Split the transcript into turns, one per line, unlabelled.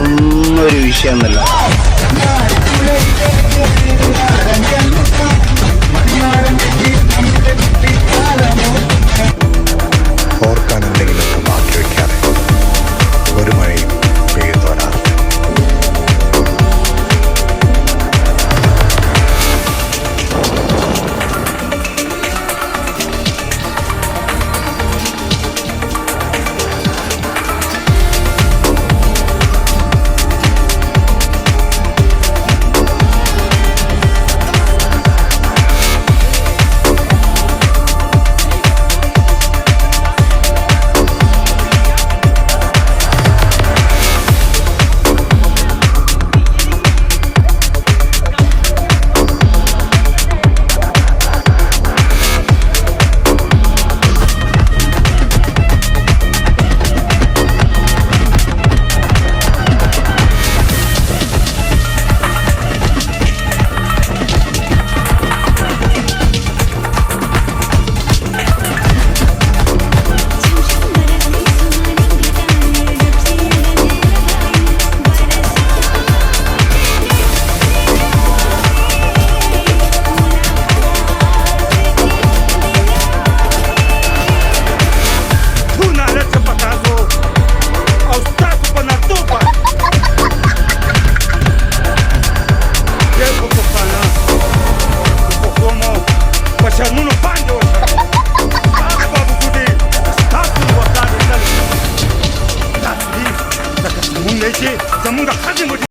അതൊന്നും ഒരു വിഷയമല്ല
政治、咱们个还是没。